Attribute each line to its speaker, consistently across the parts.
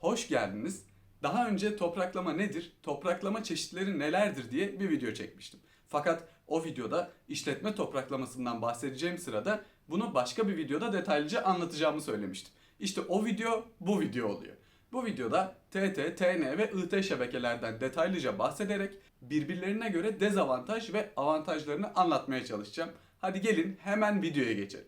Speaker 1: Hoş geldiniz. Daha önce topraklama nedir, topraklama çeşitleri nelerdir diye bir video çekmiştim. Fakat o videoda işletme topraklamasından bahsedeceğim sırada bunu başka bir videoda detaylıca anlatacağımı söylemiştim. İşte o video bu video oluyor. Bu videoda TT, TN ve IT şebekelerden detaylıca bahsederek birbirlerine göre dezavantaj ve avantajlarını anlatmaya çalışacağım. Hadi gelin hemen videoya geçelim.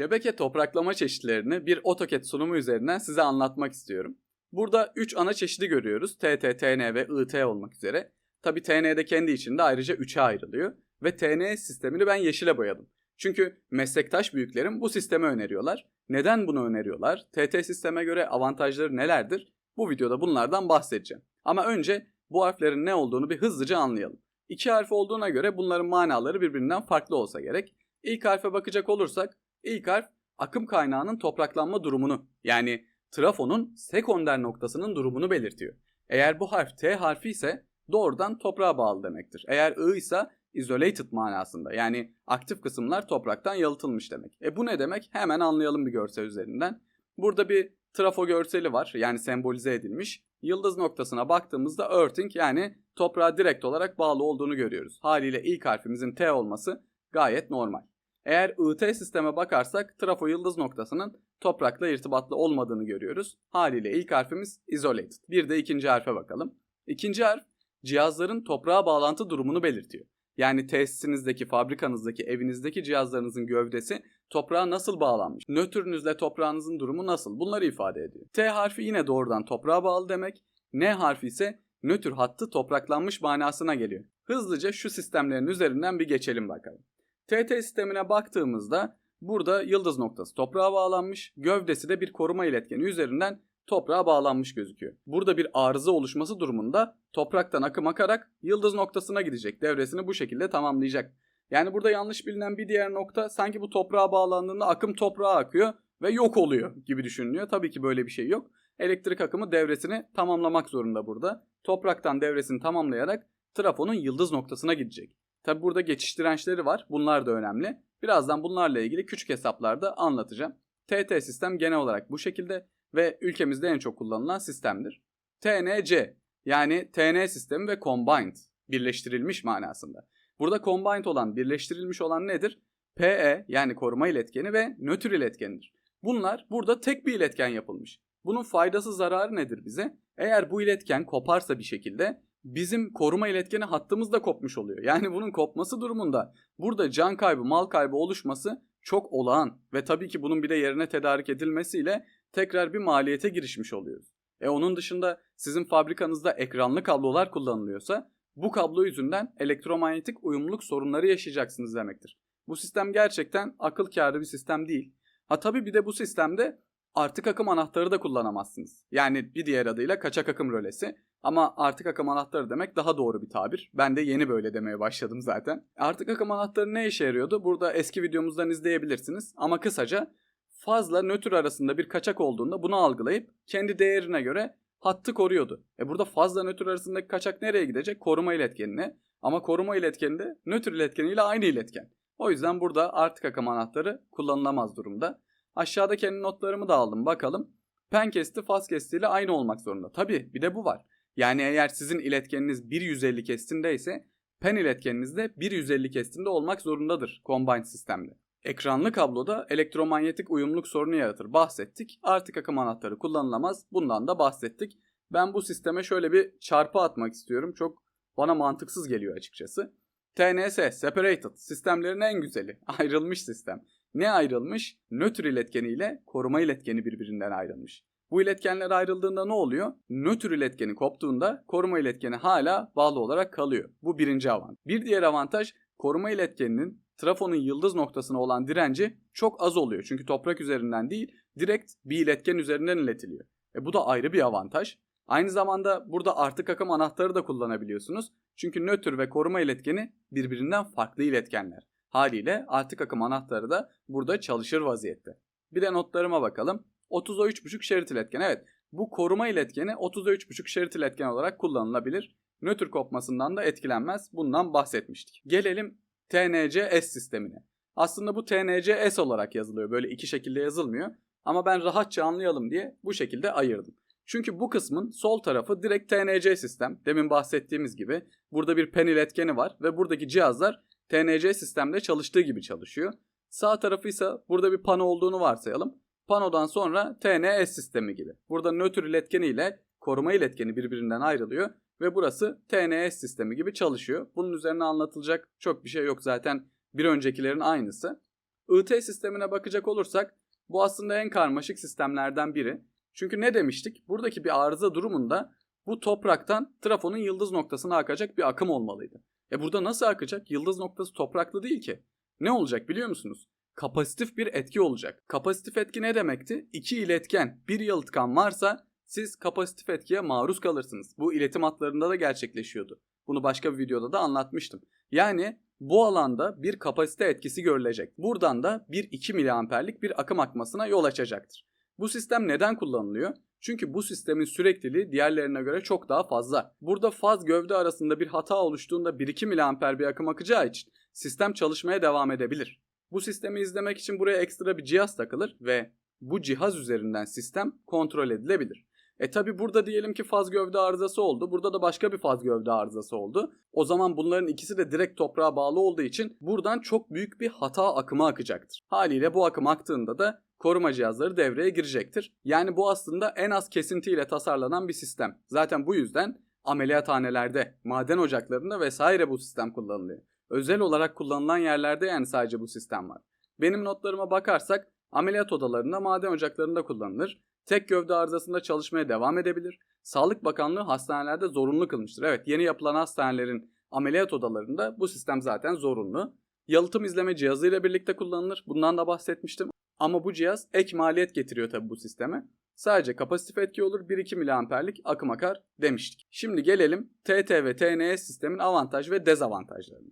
Speaker 1: Şebeke topraklama çeşitlerini bir AutoCAD sunumu üzerinden size anlatmak istiyorum. Burada 3 ana çeşidi görüyoruz. TT, TN ve IT olmak üzere. Tabi TN'de kendi içinde ayrıca 3'e ayrılıyor. Ve TN sistemini ben yeşile boyadım. Çünkü meslektaş büyüklerim bu sistemi öneriyorlar. Neden bunu öneriyorlar? TT sisteme göre avantajları nelerdir? Bu videoda bunlardan bahsedeceğim. Ama önce bu harflerin ne olduğunu bir hızlıca anlayalım. İki harf olduğuna göre bunların manaları birbirinden farklı olsa gerek. İlk harfe bakacak olursak ilk harf akım kaynağının topraklanma durumunu yani trafonun sekonder noktasının durumunu belirtiyor. Eğer bu harf T harfi ise doğrudan toprağa bağlı demektir. Eğer I ise isolated manasında yani aktif kısımlar topraktan yalıtılmış demek. E bu ne demek? Hemen anlayalım bir görsel üzerinden. Burada bir trafo görseli var yani sembolize edilmiş. Yıldız noktasına baktığımızda earthing yani toprağa direkt olarak bağlı olduğunu görüyoruz. Haliyle ilk harfimizin T olması gayet normal. Eğer IT sisteme bakarsak trafo yıldız noktasının toprakla irtibatlı olmadığını görüyoruz. Haliyle ilk harfimiz isolated. Bir de ikinci harfe bakalım. İkinci harf cihazların toprağa bağlantı durumunu belirtiyor. Yani tesisinizdeki, fabrikanızdaki, evinizdeki cihazlarınızın gövdesi toprağa nasıl bağlanmış? Nötrünüzle toprağınızın durumu nasıl? Bunları ifade ediyor. T harfi yine doğrudan toprağa bağlı demek. N harfi ise nötr hattı topraklanmış manasına geliyor. Hızlıca şu sistemlerin üzerinden bir geçelim bakalım. TT sistemine baktığımızda burada yıldız noktası toprağa bağlanmış, gövdesi de bir koruma iletkeni üzerinden toprağa bağlanmış gözüküyor. Burada bir arıza oluşması durumunda topraktan akım akarak yıldız noktasına gidecek. Devresini bu şekilde tamamlayacak. Yani burada yanlış bilinen bir diğer nokta sanki bu toprağa bağlandığında akım toprağa akıyor ve yok oluyor gibi düşünülüyor. Tabii ki böyle bir şey yok. Elektrik akımı devresini tamamlamak zorunda burada. Topraktan devresini tamamlayarak trafonun yıldız noktasına gidecek. Tabi burada geçiş dirençleri var. Bunlar da önemli. Birazdan bunlarla ilgili küçük hesaplarda anlatacağım. TT sistem genel olarak bu şekilde ve ülkemizde en çok kullanılan sistemdir. TNC yani TN sistemi ve combined birleştirilmiş manasında. Burada combined olan, birleştirilmiş olan nedir? PE yani koruma iletkeni ve nötr iletkenidir. Bunlar burada tek bir iletken yapılmış. Bunun faydası zararı nedir bize? Eğer bu iletken koparsa bir şekilde bizim koruma iletkeni hattımız da kopmuş oluyor. Yani bunun kopması durumunda burada can kaybı, mal kaybı oluşması çok olağan ve tabii ki bunun bir de yerine tedarik edilmesiyle tekrar bir maliyete girişmiş oluyoruz. E onun dışında sizin fabrikanızda ekranlı kablolar kullanılıyorsa bu kablo yüzünden elektromanyetik uyumluluk sorunları yaşayacaksınız demektir. Bu sistem gerçekten akıl kârı bir sistem değil. Ha tabii bir de bu sistemde artık akım anahtarı da kullanamazsınız. Yani bir diğer adıyla kaçak akım rölesi. Ama artık akım anahtarı demek daha doğru bir tabir. Ben de yeni böyle demeye başladım zaten. Artık akım anahtarı ne işe yarıyordu? Burada eski videomuzdan izleyebilirsiniz. Ama kısaca fazla nötr arasında bir kaçak olduğunda bunu algılayıp kendi değerine göre hattı koruyordu. E burada fazla nötr arasındaki kaçak nereye gidecek? Koruma iletkenine. Ama koruma iletkeni de nötr iletkeniyle aynı iletken. O yüzden burada artık akım anahtarı kullanılamaz durumda. Aşağıda kendi notlarımı da aldım bakalım. Pen kesti faz kestiyle aynı olmak zorunda. Tabi bir de bu var. Yani eğer sizin iletkeniniz 150 kestindeyse pen iletkeniniz de 150 kestinde olmak zorundadır combined sistemde. Ekranlı kabloda elektromanyetik uyumluluk sorunu yaratır. Bahsettik. Artık akım anahtarı kullanılamaz. Bundan da bahsettik. Ben bu sisteme şöyle bir çarpı atmak istiyorum. Çok bana mantıksız geliyor açıkçası. TNS, separated, sistemlerin en güzeli. Ayrılmış sistem. Ne ayrılmış? Nötr iletkeni ile koruma iletkeni birbirinden ayrılmış. Bu iletkenler ayrıldığında ne oluyor? Nötr iletkeni koptuğunda koruma iletkeni hala bağlı olarak kalıyor. Bu birinci avantaj. Bir diğer avantaj koruma iletkeninin trafonun yıldız noktasına olan direnci çok az oluyor. Çünkü toprak üzerinden değil direkt bir iletken üzerinden iletiliyor. E bu da ayrı bir avantaj. Aynı zamanda burada artık akım anahtarı da kullanabiliyorsunuz. Çünkü nötr ve koruma iletkeni birbirinden farklı iletkenler. Haliyle artık akım anahtarı da burada çalışır vaziyette. Bir de notlarıma bakalım. 30'a 3.5 şerit iletken. Evet Bu koruma iletkeni 30'a 3.5 şerit iletken olarak kullanılabilir. Nötr kopmasından da etkilenmez. Bundan bahsetmiştik. Gelelim TNC-S sistemine. Aslında bu TNC-S olarak yazılıyor. Böyle iki şekilde yazılmıyor. Ama ben rahatça anlayalım diye bu şekilde ayırdım. Çünkü bu kısmın sol tarafı direkt TNC sistem. Demin bahsettiğimiz gibi burada bir pen iletkeni var ve buradaki cihazlar TNC sistemde çalıştığı gibi çalışıyor. Sağ tarafı ise burada bir pano olduğunu varsayalım. Panodan sonra TNS sistemi gibi. Burada nötr iletkeni ile koruma iletkeni birbirinden ayrılıyor ve burası TNS sistemi gibi çalışıyor. Bunun üzerine anlatılacak çok bir şey yok zaten bir öncekilerin aynısı. IT sistemine bakacak olursak bu aslında en karmaşık sistemlerden biri. Çünkü ne demiştik? Buradaki bir arıza durumunda bu topraktan trafonun yıldız noktasına akacak bir akım olmalıydı. E burada nasıl akacak? Yıldız noktası topraklı değil ki. Ne olacak biliyor musunuz? Kapasitif bir etki olacak. Kapasitif etki ne demekti? İki iletken, bir yalıtkan varsa siz kapasitif etkiye maruz kalırsınız. Bu iletim hatlarında da gerçekleşiyordu. Bunu başka bir videoda da anlatmıştım. Yani bu alanda bir kapasite etkisi görülecek. Buradan da 1-2 miliamperlik bir akım akmasına yol açacaktır. Bu sistem neden kullanılıyor? Çünkü bu sistemin sürekliliği diğerlerine göre çok daha fazla. Burada faz gövde arasında bir hata oluştuğunda 1-2 miliamper bir akım akacağı için sistem çalışmaya devam edebilir. Bu sistemi izlemek için buraya ekstra bir cihaz takılır ve bu cihaz üzerinden sistem kontrol edilebilir. E tabi burada diyelim ki faz gövde arızası oldu. Burada da başka bir faz gövde arızası oldu. O zaman bunların ikisi de direkt toprağa bağlı olduğu için buradan çok büyük bir hata akımı akacaktır. Haliyle bu akım aktığında da koruma cihazları devreye girecektir. Yani bu aslında en az kesintiyle tasarlanan bir sistem. Zaten bu yüzden ameliyathanelerde, maden ocaklarında vesaire bu sistem kullanılıyor. Özel olarak kullanılan yerlerde yani sadece bu sistem var. Benim notlarıma bakarsak ameliyat odalarında, maden ocaklarında kullanılır. Tek gövde arızasında çalışmaya devam edebilir. Sağlık Bakanlığı hastanelerde zorunlu kılmıştır. Evet yeni yapılan hastanelerin ameliyat odalarında bu sistem zaten zorunlu. Yalıtım izleme cihazı ile birlikte kullanılır. Bundan da bahsetmiştim. Ama bu cihaz ek maliyet getiriyor tabi bu sisteme. Sadece kapasitif etki olur 1-2 miliamperlik akım akar demiştik. Şimdi gelelim TT ve TNS sistemin avantaj ve dezavantajlarına.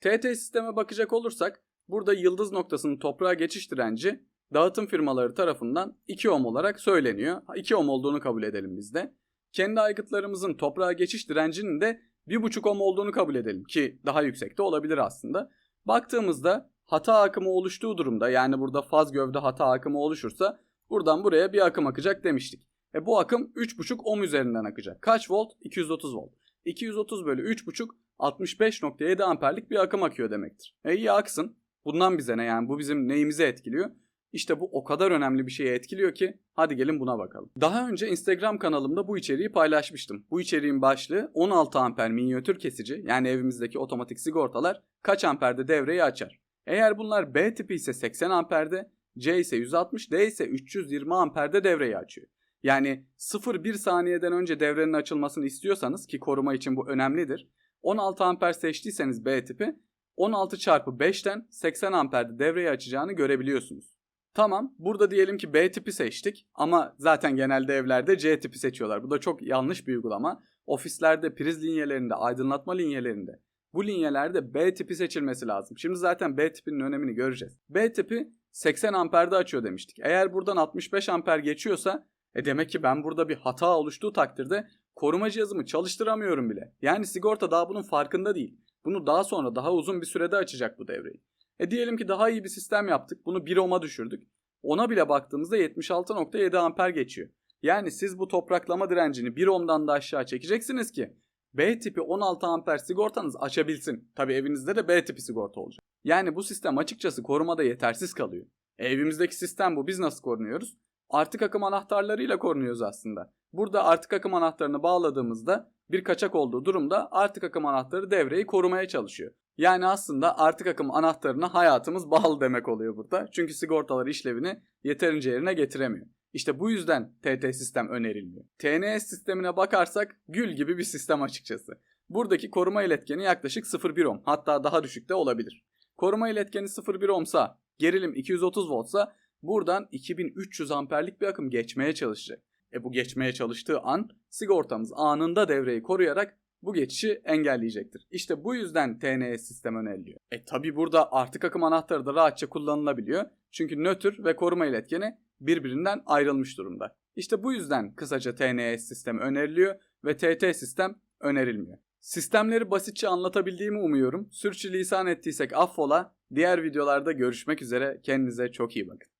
Speaker 1: TT sisteme bakacak olursak burada yıldız noktasının toprağa geçiş direnci dağıtım firmaları tarafından 2 ohm olarak söyleniyor. 2 ohm olduğunu kabul edelim biz de. Kendi aygıtlarımızın toprağa geçiş direncinin de 1,5 ohm olduğunu kabul edelim ki daha yüksek de olabilir aslında. Baktığımızda hata akımı oluştuğu durumda yani burada faz gövde hata akımı oluşursa buradan buraya bir akım akacak demiştik. E bu akım 3,5 ohm üzerinden akacak. Kaç volt? 230 volt. 230 bölü 3,5 65.7 amperlik bir akım akıyor demektir. E iyi aksın. Bundan bize ne yani bu bizim neyimizi etkiliyor? İşte bu o kadar önemli bir şeye etkiliyor ki hadi gelin buna bakalım. Daha önce Instagram kanalımda bu içeriği paylaşmıştım. Bu içeriğin başlığı 16 amper minyatür kesici yani evimizdeki otomatik sigortalar kaç amperde devreyi açar? Eğer bunlar B tipi ise 80 amperde, C ise 160, D ise 320 amperde devreyi açıyor. Yani 0-1 saniyeden önce devrenin açılmasını istiyorsanız ki koruma için bu önemlidir. 16 amper seçtiyseniz B tipi 16 çarpı 5'ten 80 amperde devreyi açacağını görebiliyorsunuz. Tamam burada diyelim ki B tipi seçtik ama zaten genelde evlerde C tipi seçiyorlar. Bu da çok yanlış bir uygulama. Ofislerde priz linyelerinde, aydınlatma linyelerinde bu linyelerde B tipi seçilmesi lazım. Şimdi zaten B tipinin önemini göreceğiz. B tipi 80 amperde açıyor demiştik. Eğer buradan 65 amper geçiyorsa e demek ki ben burada bir hata oluştuğu takdirde koruma cihazımı çalıştıramıyorum bile. Yani sigorta daha bunun farkında değil. Bunu daha sonra daha uzun bir sürede açacak bu devreyi. E diyelim ki daha iyi bir sistem yaptık. Bunu 1 ohm'a düşürdük. Ona bile baktığımızda 76.7 amper geçiyor. Yani siz bu topraklama direncini 1 ohm'dan da aşağı çekeceksiniz ki B tipi 16 amper sigortanız açabilsin. Tabi evinizde de B tipi sigorta olacak. Yani bu sistem açıkçası korumada yetersiz kalıyor. E, evimizdeki sistem bu. Biz nasıl korunuyoruz? Artık akım anahtarlarıyla korunuyoruz aslında. Burada artık akım anahtarını bağladığımızda bir kaçak olduğu durumda artık akım anahtarı devreyi korumaya çalışıyor. Yani aslında artık akım anahtarına hayatımız bağlı demek oluyor burada. Çünkü sigortalar işlevini yeterince yerine getiremiyor. İşte bu yüzden TT sistem önerilmiyor. TNS sistemine bakarsak gül gibi bir sistem açıkçası. Buradaki koruma iletkeni yaklaşık 0,1 ohm hatta daha düşük de olabilir. Koruma iletkeni 0,1 ohmsa gerilim 230 voltsa buradan 2300 amperlik bir akım geçmeye çalışacak. E bu geçmeye çalıştığı an sigortamız anında devreyi koruyarak bu geçişi engelleyecektir. İşte bu yüzden TNS sistem öneriliyor. E tabi burada artık akım anahtarı da rahatça kullanılabiliyor. Çünkü nötr ve koruma iletkeni birbirinden ayrılmış durumda. İşte bu yüzden kısaca TNS sistemi öneriliyor ve TT sistem önerilmiyor. Sistemleri basitçe anlatabildiğimi umuyorum. Sürçülisan ettiysek affola. Diğer videolarda görüşmek üzere. Kendinize çok iyi bakın.